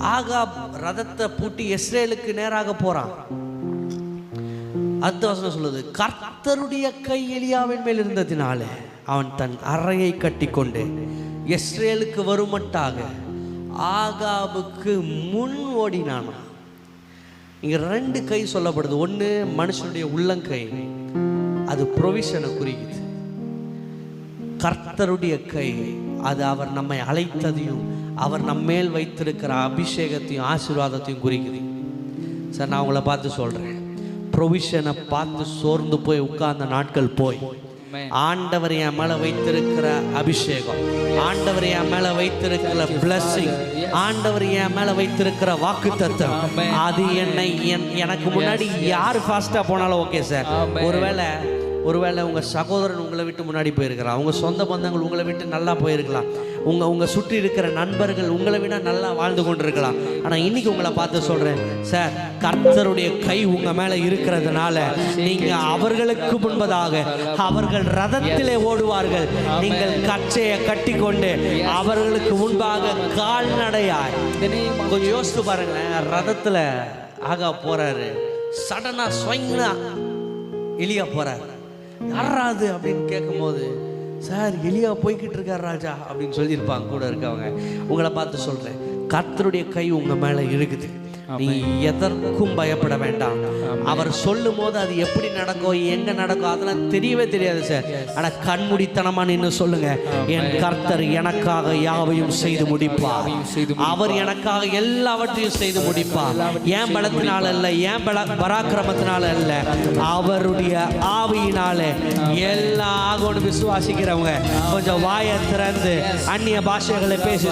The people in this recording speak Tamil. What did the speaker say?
ஆகாப் ரதத்தை பூட்டி இஸ்ரேலுக்கு நேராக போறான். அடுத்த வசனம் சொல்லுது கர்த்தருடைய கை எலியாவின் மேல் இருந்ததினாலே அவன் தன் அறையை கட்டிக்கொண்டு இஸ்ரேலுக்கு வருமட்டாக. ஆகாபுக்கு முன் ஓடினானா? இங்க ரெண்டு கை சொல்லப்படுது. ஒன்று மனுஷனுடைய உள்ளங்கை அது ப்ரொவிஷனை குறிக்குது. கர்த்தருடைய கை. அது அவர் நம்மை அழைத்ததையும் அவர் நம்மேல் வைத்திருக்கிற அபிஷேகத்தையும் ஆசீர்வாதத்தையும் குறிக்குது. சார் நான் உங்களை பார்த்து சொல்கிறேன் ப்ரொவிஷனை பார்த்து சோர்ந்து போய் உட்கார்ந்த நாட்கள் போய். ஆண்டவர் என் மேலே வைத்திருக்கிற அபிஷேகம் ஆண்டவர் என் மேலே வைத்திருக்கிற blessing ஆண்டவர் என் மேலே வைத்திருக்கிற வாக்கு அது என்னை என்- எனக்கு முன்னாடி யார் ஃபாஸ்ட்டாக போனாலும் ஓகே சார் ஒருவேளை ஒருவேளை உங்கள் சகோதரன் உங்களை விட்டு முன்னாடி போயிருக்கலாம். உங்கள் சொந்த பந்தங்கள் உங்களை விட்டு நல்லா போயிருக்கலாம். உங்கள் உங்கள் சுற்றி இருக்கிற நண்பர்கள் உங்களை விட நல்லா வாழ்ந்து கொண்டிருக்கலாம். ஆனால் இன்னைக்கு உங்களை பார்த்து சொல்கிறேன் சார் கர்த்தருடைய கை உங்கள் மேலே இருக்கிறதுனால நீங்கள் அவர்களுக்கு முன்பதாக அவர்கள் ரதத்திலே ஓடுவார்கள். நீங்கள் கச்சையை கட்டி கொண்டு அவர்களுக்கு முன்பாக கால்நடையாய். கொஞ்சம் யோசித்து பாருங்களேன் ரதத்தில் ஆகா போகிறாரு சடனாக ஸ்வைங்கா எலியா போகிறார் யாரா அது அப்படின்னு கேட்கும்போது சார் எளியா போய்கிட்டு இருக்கார் ராஜா அப்படின்னு சொல்லியிருப்பாங்க. கூட இருக்கவங்க. உங்களை பார்த்து சொல்றேன். கர்த்தருடைய கை உங்க மேல இருக்குது நீ எதற்கும் பயப்பட வேண்டாம். அவர் சொல்லும் போது அது எப்படி நடக்கும் எங்க நடக்கும் அதெல்லாம் தெரியவே தெரியாது சார். ஆனா கண்மூடித்தனமா நின்னு சொல்லுங்க. என் கர்த்தர் எனக்காக யாவையும் செய்து முடிப்பார். அவர் எனக்காக எல்லாவற்றையும் செய்து முடிப்பார். ஏன் பலத்தினால அல்ல ஏன் பல பராக்கிரமத்தினால அல்ல அவருடைய ஆவியினால எல்லாம் ஆகும்னு விசுவாசிக்கிறவங்க. கொஞ்சம் வாயை திறந்து அந்நிய பாஷைகளை பேசி